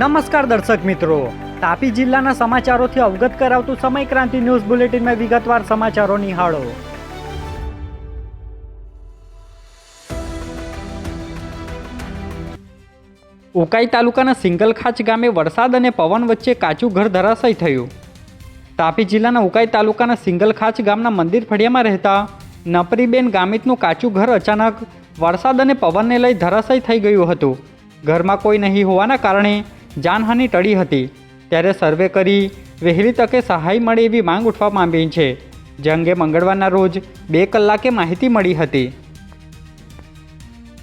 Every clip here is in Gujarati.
નમસ્કાર દર્શક મિત્રો. તાપી જિલ્લાના સમાચારોથી અવગત કરાવતું સમય ક્રાંતિ ન્યૂઝ બુલેટિનમાં વિગતવાર સમાચારો નિહાળો. ઉકાઈ તાલુકાના સિંગલખાચ ગામે વરસાદ અને પવન વચ્ચે કાચું ઘર ધરાશય થયું. તાપી જિલ્લાના ઉકાઈ તાલુકાના સિંગલખાચ ગામના મંદિર ફળિયામાં રહેતા નપરીબેન ગામિતનું કાચું ઘર અચાનક વરસાદ અને પવનને લઈ ધરાશય થઈ ગયું હતું. ઘરમાં કોઈ નહીં હોવાના કારણે જાનહાનિ ટળી હતી. ત્યારે સર્વે કરી વહેલી તકે સહાય મળે એવી માંગ ઉઠવા માંગી છે. જે અંગે મંગળવારના રોજ બે કલાકે માહિતી મળી હતી.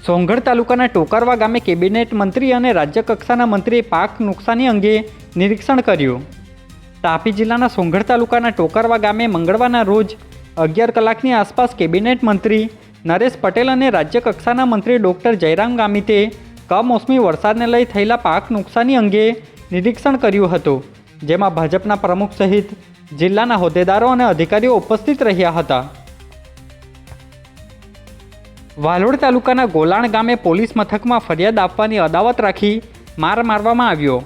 સોંગઢ તાલુકાના ટોકરવા ગામે કેબિનેટ મંત્રી અને રાજ્ય કક્ષાના મંત્રીએ પાક નુકસાની અંગે નિરીક્ષણ કર્યું. તાપી જિલ્લાના સોંગઢ તાલુકાના ટોકરવા ગામે મંગળવારના રોજ અગિયાર કલાકની આસપાસ કેબિનેટ મંત્રી નરેશ પટેલ અને રાજ્ય કક્ષાના મંત્રી ડૉક્ટર જયરામ ગામિતે કમોસમી વરસાદને લઈ થયેલા પાક નુકસાની અંગે નિરીક્ષણ કર્યું હતું, જેમાં ભાજપના પ્રમુખ સહિત જિલ્લાના હોદ્દેદારો અને અધિકારીઓ ઉપસ્થિત રહ્યા હતા. વાલોડ તાલુકાના ગોલાણ ગામે પોલીસ મથકમાં ફરિયાદ આપવાની અદાવત રાખી માર મારવામાં આવ્યો.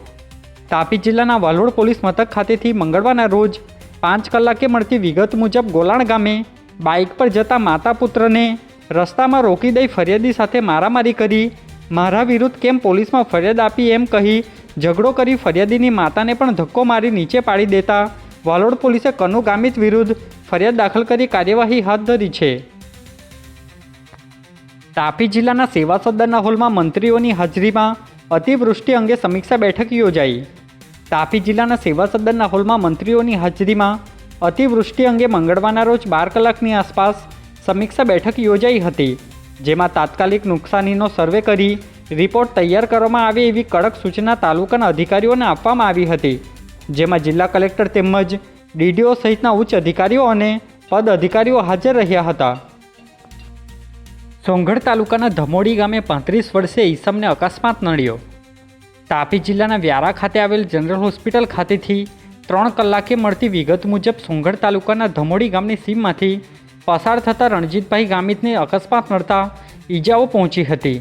તાપી જિલ્લાના વાલોડ પોલીસ મથક ખાતેથી મંગળવારના રોજ પાંચ કલાકે મળતી વિગત મુજબ ગોલાણ ગામે બાઇક પર જતા માતા પુત્રને રસ્તામાં રોકી દઈ ફરિયાદી સાથે મારામારી કરી મારા વિરુદ્ધ કેમ પોલીસમાં ફરિયાદ આપી એમ કહી ઝઘડો કરી ફરિયાદીની માતાને પણ ધક્કો મારી નીચે પાડી દેતા વાલોડ પોલીસે કનુ ગામિત વિરુદ્ધ ફરિયાદ દાખલ કરી કાર્યવાહી હાથ ધરી છે. તાપી જિલ્લાના સેવા સદનના હોલમાં મંત્રીઓની હાજરીમાં અતિવૃષ્ટિ અંગે સમીક્ષા બેઠક યોજાઈ. તાપી જિલ્લાના સેવા સદનના હોલમાં મંત્રીઓની હાજરીમાં અતિવૃષ્ટિ અંગે મંગળવારના રોજ બાર કલાકની આસપાસ સમીક્ષા બેઠક યોજાઈ હતી. જેમાં તાત્કાલિક નુકસાનીનો સર્વે કરી રિપોર્ટ તૈયાર કરવામાં આવે એવી કડક સૂચના તાલુકાના અધિકારીઓને આપવામાં આવી હતી. જેમાં જિલ્લા કલેક્ટર તેમજ ડીડીઓ સહિતના ઉચ્ચ અધિકારીઓ અને પદ અધિકારીઓ હાજર રહ્યા હતા. સોંગઢ તાલુકાના ધમોડી ગામે પાંત્રીસ વર્ષે ઈસમને અકસ્માત નડ્યો. તાપી જિલ્લાના વ્યારા ખાતે આવેલ જનરલ હોસ્પિટલ ખાતેથી ત્રણ કલાકે મળતી વિગત મુજબ સોંગઢ તાલુકાના ધમોડી ગામની સીમમાંથી પસાર થતાં રણજીતભાઈ ગામિતને અકસ્માત નડતા ઈજાઓ પહોંચી હતી.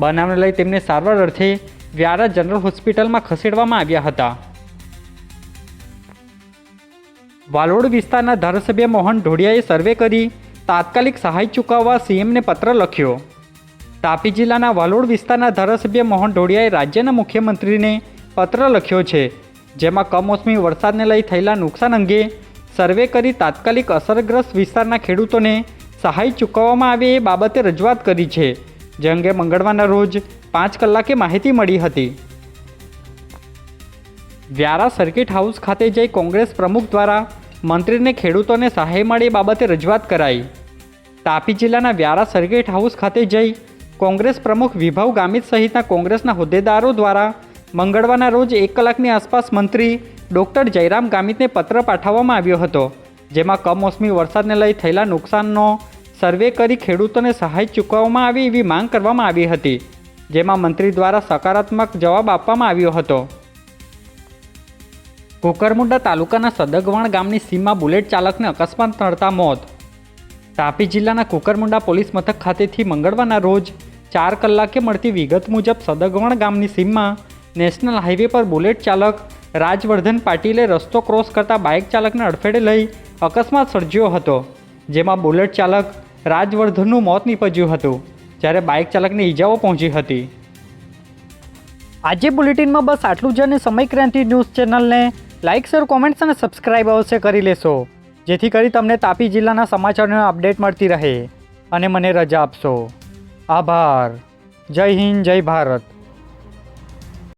બનાવને લઈ તેમને સારવાર અર્થે વ્યારા જનરલ હોસ્પિટલમાં ખસેડવામાં આવ્યા હતા. વાલોડ વિસ્તારના ધારાસભ્ય મોહન ઢોડિયાએ સર્વે કરી તાત્કાલિક સહાય ચૂકવવા સીએમને પત્ર લખ્યો. તાપી જિલ્લાના વાલોડ વિસ્તારના ધારાસભ્ય મોહન ઢોડિયાએ રાજ્યના મુખ્યમંત્રીને પત્ર લખ્યો છે, જેમાં કમોસમી વરસાદને લઈ થયેલા નુકસાન અંગે સર્વે કરી તાત્કાલિક અસરગ્રસ્ત વિસ્તારના ખેડૂતોને સહાય ચૂકવવામાં આવે એ બાબતે રજૂઆત કરી છે. જે અંગે મંગળવારના રોજ પાંચ કલાકે માહિતી મળી હતી. વ્યારા સર્કિટ હાઉસ ખાતે જઈ કોંગ્રેસ પ્રમુખ દ્વારા મંત્રીને ખેડૂતોને સહાય મળે એ બાબતે રજૂઆત કરાઈ. તાપી જિલ્લાના વ્યારા સર્કિટ હાઉસ ખાતે જઈ કોંગ્રેસ પ્રમુખ વિભાવ ગામિત સહિતના કોંગ્રેસના હોદ્દેદારો દ્વારા મંગળવારના રોજ એક કલાકની આસપાસ મંત્રી ડૉક્ટર જયરામ ગામિતને પત્ર પાઠવવામાં આવ્યો હતો, જેમાં કમોસમી વરસાદને લઈ થયેલા નુકસાનનો સર્વે કરી ખેડૂતોને સહાય ચૂકવવામાં આવે એવી માંગ કરવામાં આવી હતી, જેમાં મંત્રી દ્વારા સકારાત્મક જવાબ આપવામાં આવ્યો હતો. કુકરમુંડા તાલુકાના સદગવણ ગામની સીમમાં બુલેટ ચાલકને અકસ્માત નડતા મોત. તાપી જિલ્લાના કુકરમુંડા પોલીસ મથક ખાતેથી મંગળવારના રોજ ચાર કલાકે મળતી વિગત મુજબ સદગવણ ગામની સીમમાં નેશનલ હાઈવે પર બુલેટ ચાલક રાજવર્ધન પાટીલે રસ્તો ક્રોસ કરતા બાઇક ચાલકને અડફેટે લઈ અકસ્માત સર્જ્યો હતો, જેમાં બુલેટ ચાલક રાજવર્ધનનું મોત નીપજ્યું હતું, જ્યારે બાઇક ચાલકને ઈજાઓ પહોંચી હતી. આજે બુલેટિનમાં બસ આટલું જ અને સમય ક્રાંતિ ન્યૂઝ ચેનલને લાઇક, શેર, કોમેન્ટ્સ અને સબસ્ક્રાઇબ અવશ્ય કરી લેશો, જેથી કરી તમને તાપી જિલ્લાના સમાચારોનો અપડેટ મળતી રહે. અને મને રજા આપશો. આભાર. જય હિન્દ, જય ભારત.